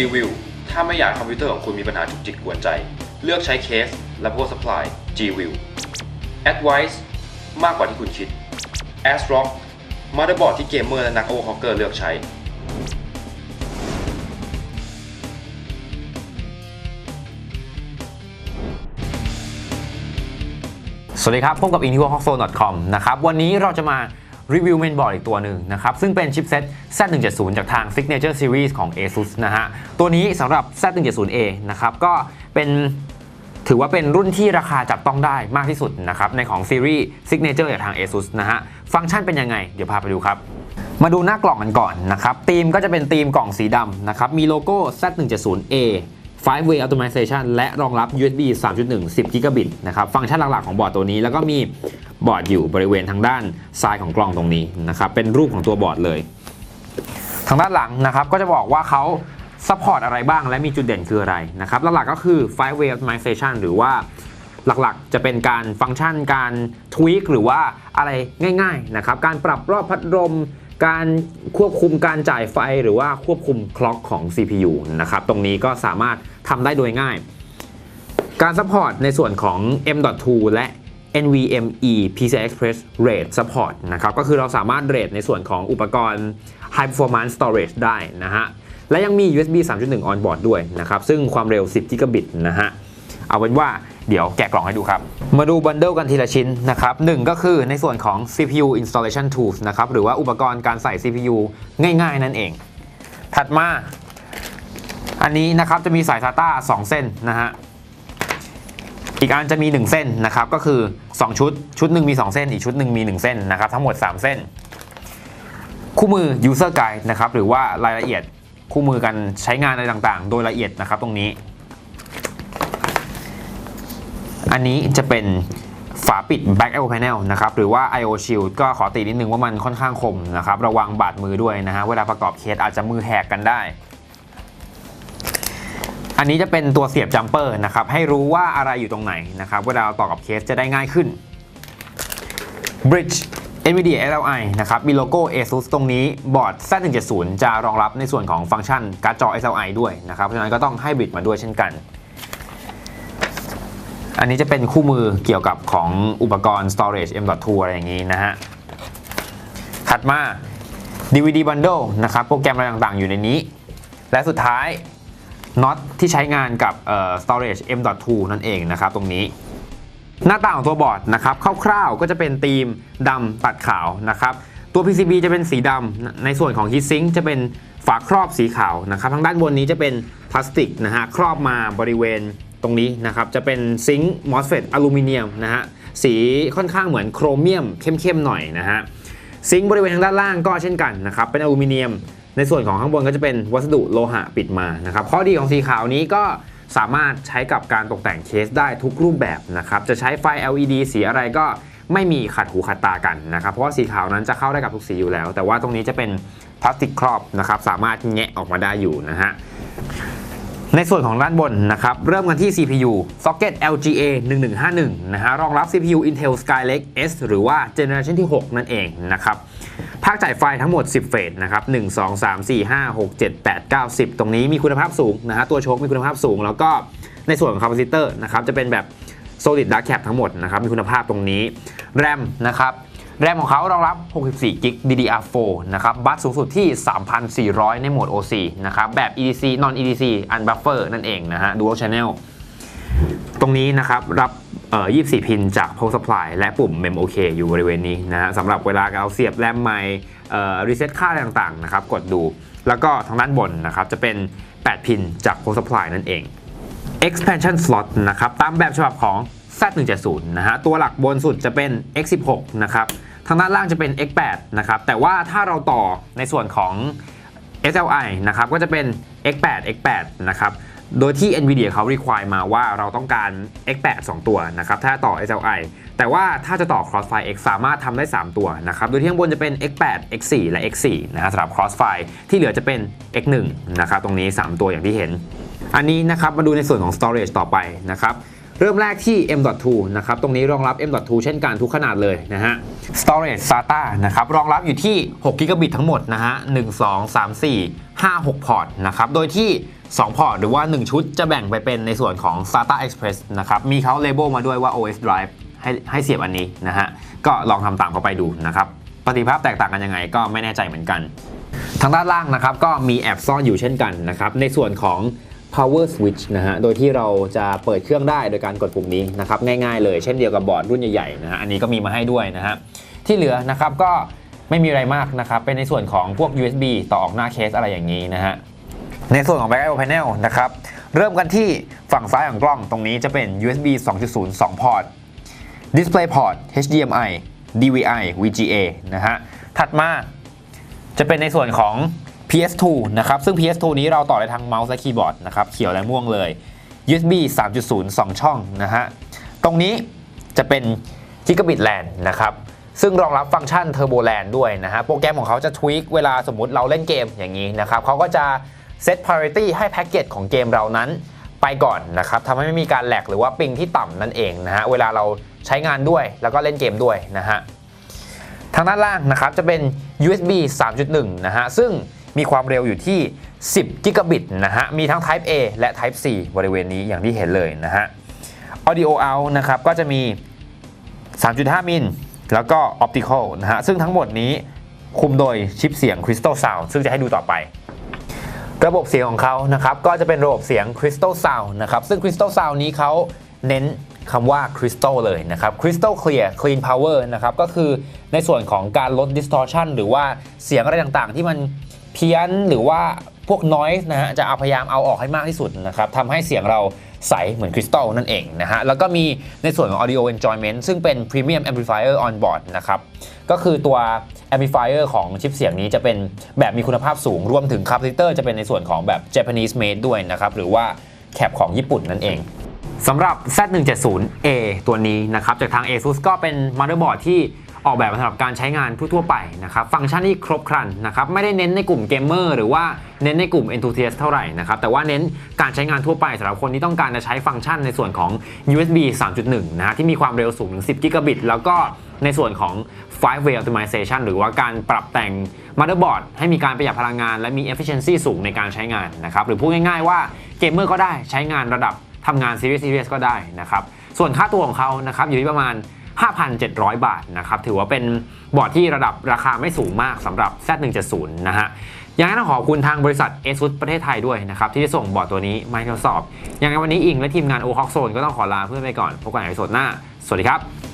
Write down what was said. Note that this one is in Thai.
G-View ถ้าไม่อยากคอมพิวเตอร์ของคุณมีปัญหาจุกจิกกวนใจ เลือกใช้เคสและ power supply G-View Advice มากกว่าที่คุณคิด ASRock มา t เ e r b o a r d ที่เกมเมอร์และนักโอเวอร์คอกเกอร์เลือกใช้ สวัสดีครับ พบกับ i n t e r h o c k z o n e c o m นะครับ วันนี้เราจะมา รีวิวเมนบอร์ดอีกตัวหนึ่งนะครับ ซึ่งเป็นชิปเซ็ต Z170 จากทาง Signature Series ของ ASUS นะฮะ ตัวนี้สำหรับ Z170A นะครับ ก็เป็นถือว่าเป็นรุ่นที่ราคาจับต้องได้มากที่สุดนะครับ ในของซีรีส์ Signature จากทาง ASUS นะฮะ ฟังก์ชันเป็นยังไง เดี๋ยวพาไปดูครับมาดูหน้ากล่องกันก่อนนะครับ ธีมก็จะเป็นธีมกล่องสีดำนะครับ มีโลโก้ Z170A 5-way automation และรองรับ USB 3.1 10 g b i t นะครับ ฟังก์ชันหลัก ๆ ของบอร์ดตัวนี้ แล้วก็มีบอร์ดอยู่บริเวณทางด้านซ้ายของกล่องตรงนี้นะครับ เป็นรูปของตัวบอร์ดเลย ทางด้านหลังนะครับ ก็จะบอกว่าเขาซัพพอร์ตอะไรบ้างและมีจุดเด่นคืออะไรนะครับ หลัก ๆ ก็คือ 5-way automation หรือว่าหลักๆ จะเป็นการฟังก์ชันการทวีคหรือว่าอะไรง่าย ๆ นะครับ การปรับรอบพัดลม การควบคุมการจ่ายไฟหรือว่าควบคุมคล็อกของ CPU นะครับตรงนี้ก็สามารถทำได้โดยง่าย การซัพพอร์ตในส่วนของ M.2 และ NVMe PCI Express RAID support นะครับก็คือเราสามารถ RAID ในส่วนของอุปกรณ์ High Performance Storage ได้นะฮะและยังมี USB 3.1 on board ด้วยนะครับซึ่งความเร็ว 10 Gigabit นะฮะ เอาเป็นว่าเดี๋ยวแกะกล่องให้ดูครับ มาดูบันเดิลกันทีละชิ้นนะครับหนึ่งก็คือในส่วนของ CPU installation tools นะครับหรือว่าอุปกรณ์การใส่ CPU ง่าย ๆ นั่นเอง ถัดมา อันนี้นะครับจะมีสาย SATA 2 เส้นนะฮะอีกอันจะมี 1 เส้นนะครับก็คือ 2 ชุด ชุดหนึ่งมี 2 เส้น อีกชุดหนึ่งมี 1 เส้นนะครับทั้งหมด 3 เส้น คู่มือ user guide นะครับหรือว่ารายละเอียดคู่มือการใช้งานอะไรต่างๆ โดยละเอียดนะครับตรงนี้ อันนี้จะเป็นฝาปิด back IO panel นะครับ หรือว่า IO shield ก็ขอตินิดนึงว่ามันค่อนข้างคมนะครับ ระวังบาดมือด้วยนะฮะ เวลาประกอบเคสอาจจะมือแหกกันได้ อันนี้จะเป็นตัวเสียบจัมเปอร์นะครับ ให้รู้ว่าอะไรอยู่ตรงไหนนะครับ เวลาเราต่อกับเคสจะได้ง่ายขึ้น Bridge NVIDIA SLI นะครับ มีโลโก้ ASUS ตรงนี้ บอร์ด Z170 จะรองรับในส่วนของฟังก์ชันการ์ดจอ SLI ด้วยนะครับ เพราะฉะนั้นก็ต้องให้ Bridge มาด้วยเช่นกัน อันนี้จะเป็นคู่มือเกี่ยวกับของอุปกรณ์ storage M.2 อะไรอย่างนี้นะฮะ ถัดมา DVD bundle นะครับ โปรแกรมอะไรต่างๆ อยู่ในนี้ และสุดท้ายน็อตที่ใช้งานกับ storage M.2 นั่นเองนะครับ ตรงนี้ หน้าตาของตัวบอร์ดนะครับ คร่าวๆ ก็จะเป็นธีมดำตัดขาวนะครับ ตัว PCB จะเป็นสีดำในส่วนของ heatsink จะเป็นฝาครอบสีขาวนะครับ ทางด้านบนนี้จะเป็นพลาสติกนะฮะ ครอบมาบริเวณ ตรงนี้นะครับจะเป็นซิงค์ MOSFET อลูมิเนียมนะฮะสีค่อนข้างเหมือนโครเมียมเข้มๆหน่อยนะฮะซิงค์บริเวณทางด้านล่างก็เช่นกันนะครับเป็นอลูมิเนียม ในส่วนของข้างบนก็จะเป็นวัสดุโลหะปิดมานะครับข้อดีของสีขาวนี้ก็สามารถใช้กับการตกแต่งเคสได้ทุกรูปแบบนะครับจะใช้ไฟ LED สีอะไรก็ไม่มีขัดหูขัดตากันนะครับเพราะว่าสีขาวนั้นจะเข้าได้กับทุกสีอยู่แล้ว แต่ว่าตรงนี้จะเป็นพลาสติกครอบนะครับสามารถแงะออกมาได้อยู่นะฮะ ในส่วนของด้านบนนะครับ เริ่มกันที่ CPU Socket LGA 1151นะฮะรองรับ CPU Intel Skylake S หรือว่า Generation ที่ 6 นั่นเองนะครับภาคจ่ายไฟทั้งหมด 10 เฟสนะครับ 1 2 3 4 5 6 7 8 9 10 ตรงนี้มีคุณภาพสูงนะฮะตัวโชคมีคุณภาพสูง แล้วก็ในส่วนของคาปาซิเตอร์นะครับจะเป็นแบบ solid dark cap ทั้งหมดนะครับมีคุณภาพตรงนี้ RAM นะครับ แรมของเขารองรับ 64กิก DDR4 นะครับ บัสสูงสุดที่ 3,400 ในโหมด OC นะครับ แบบ EDC non EDC unbuffer นั่นเองนะฮะ dual channel ตรงนี้นะครับรับเอ่อ24 พินจาก power supply และปุ่ม MemOK อยู่บริเวณนี้นะฮะสำหรับเวลาเราเสียบแรมใหม่เอ่อ reset ค่าอะไรต่างๆนะครับ กดดู แล้วก็ทางด้านบนนะครับ จะเป็น 8 พินจาก power supply นั่นเอง expansion slot นะครับ ตามแบบฉบับของ Z170 นะฮะ ตัวหลักบนสุดจะเป็น X16 นะครับ ทางด้านล่างจะเป็น X8 นะครับแต่ว่าถ้าเราต่อในส่วนของ SLI นะครับก็จะเป็น X8 X8 นะครับโดยที่ NVIDIA เขา require มาว่าเราต้องการ X8 2 ตัวนะครับถ้าต่อ SLI แต่ว่าถ้าจะต่อ Crossfire X สามารถทำได้ 3 ตัวนะครับโดยที่ข้างบนจะเป็น X8 X4 และ X4 นะฮะสำหรับ Crossfire ที่เหลือจะเป็น X1 นะครับตรงนี้ 3 ตัวอย่างที่เห็น อันนี้นะครับมาดูในส่วนของ storage ต่อไปนะครับ เริ่มแรกที่ M.2 นะครับ ตรงนี้รองรับ M.2 เช่นกันทุกขนาดเลยนะฮะ storage SATA นะครับ รองรับอยู่ที่6 g b ทั้งหมดนะฮะ 1 2 3 4 5 6 พอร์ตนะครับ โดยที่ 2 พอร์ตหรือว่า 1 ชุดจะแบ่งไปเป็นในส่วนของ SATA Express นะครับ มีเขาเลเบลมาด้วยว่า OS Drive ให้ให้เสียบอันนี้นะฮะ ก็ลองทำตามเขาไปดูนะครับประสิทธิภาพแตกต่างกันยังไงก็ไม่แน่ใจเหมือนกัน ทางด้านล่างนะครับก็มีแอบซ่อนอยู่เช่นกันนะครับในส่วนของ power switch นะฮะ โดยที่เราจะเปิดเครื่องได้โดยการกดปุ่มนี้นะครับง่ายๆเลยเช่นเดียวกับบอร์ดรุ่นใหญ่ๆนะฮะอันนี้ก็มีมาให้ด้วยนะฮะที่เหลือนะครับก็ไม่มีอะไรมากนะครับเป็นในส่วนของพวก USB ต่อออกหน้าเคสอะไรอย่างนี้นะฮะในส่วนของ Back IO Panel นะครับ เริ่มกันที่ฝั่งซ้ายของกล้องตรงนี้จะเป็น USB 2.0 2 พอร์ต Display Port HDMI DVI VGA นะฮะถัดมาจะเป็นในส่วนของ PS2 นะครับ ซึ่ง PS2 นี้เราต่อได้ทั้งเมาส์และคีย์บอร์ดนะครับ เขียวและม่วงเลย USB 3.0 2 ช่องนะฮะ ตรงนี้จะเป็น Gigabit LAN นะครับ ซึ่งรองรับฟังก์ชัน Turbo LAN ด้วยนะฮะ โปรแกรมของเขาจะทวีกเวลาสมมุติเราเล่นเกมอย่างนี้นะครับ เขาก็จะเซต priority ให้แพ็กเกจของเกมเรานั้นไปก่อนนะครับทำให้ไม่มีการแหลกหรือว่าปิงที่ต่ำนั่นเองนะฮะ เวลาเราใช้งานด้วยแล้วก็เล่นเกมด้วยนะฮะ ทางด้านล่างนะครับจะเป็น USB 3.1 นะฮะ ซึ่ง มีความเร็วอยู่ที่ 10 กิกะบิตนะฮะ มีทั้ง Type A และ Type C บริเวณนี้อย่างที่เห็นเลยนะฮะ Audio out นะครับ ก็จะมี 3.5 มิล แล้วก็ Optical นะฮะ ซึ่งทั้งหมดนี้คุมโดยชิปเสียง Crystal Sound ซึ่งจะให้ดูต่อไประบบเสียงของเขานะครับ ก็จะเป็นระบบเสียง Crystal Sound นะครับ ซึ่ง Crystal Sound นี้เขาเน้นคำว่า Crystal เลยนะครับ Crystal Clear Clean Power นะครับ ก็คือในส่วนของการลด distortion หรือว่าเสียงอะไรต่างๆ ที่มัน เพี้ยนหรือว่าพวก noise นะฮะจะเอาพยายามเอาออกให้มากที่สุดนะครับทำให้เสียงเราใสเหมือนคริสตัลนั่นเองนะฮะแล้วก็มีในส่วนของ audio enjoyment ซึ่งเป็น premium amplifier on board นะครับก็คือตัว amplifier ของชิปเสียงนี้จะเป็นแบบมีคุณภาพสูง รวมถึง capacitor จะเป็นในส่วนของแบบ Japanese made ด้วยนะครับหรือว่าแคปของญี่ปุ่นนั่นเองสำหรับ Z170A ตัวนี้นะครับจากทาง ASUS ก็เป็นมา t h e r b o a r d ที่ ออกแบบสำหรับการใช้งานผู้ทั่วไปนะครับฟังก์ชันที่ครบครันนะครับไม่ได้เน้นในกลุ่มเกมเมอร์หรือว่าเน้นในกลุ่ม enthusiast เท่าไหร่นะครับแต่ว่าเน้นการใช้งานทั่วไปสำหรับคนที่ต้องการจะใช้ฟังก์ชันในส่วนของ USB 3.1 นะฮะที่มีความเร็วสูงถึง 10 กิกะบิต แล้วก็ในส่วนของ5 way optimization หรือว่าการปรับแต่ง motherboard ให้มีการประหยัดพลังงาน และมี efficiency สูงในการใช้งานนะครับหรือพูดง่ายๆว่าเกมเมอร์ก็ได้ใช้งานระดับทำงาน Series Series ก็ได้นะครับส่วนค่าตัวของเขานะครับอยู่ที่ประมาณ 5,700 บาทนะครับถือว่าเป็นบอร์ดที่ระดับราคาไม่สูงมากสำหรับ Z170 นะฮะยังไงต้องขอบคุณทางบริษัท ASUS ประเทศไทยด้วยนะครับที่ได้ส่งบอร์ดตัวนี้มาให้ทดสอบยังไงวันนี้อิงและทีมงาน o h a w k Zone ก็ต้องขอลาเพื่อนไปก่อนพบกันในตอนหน้า สวัสดีครับ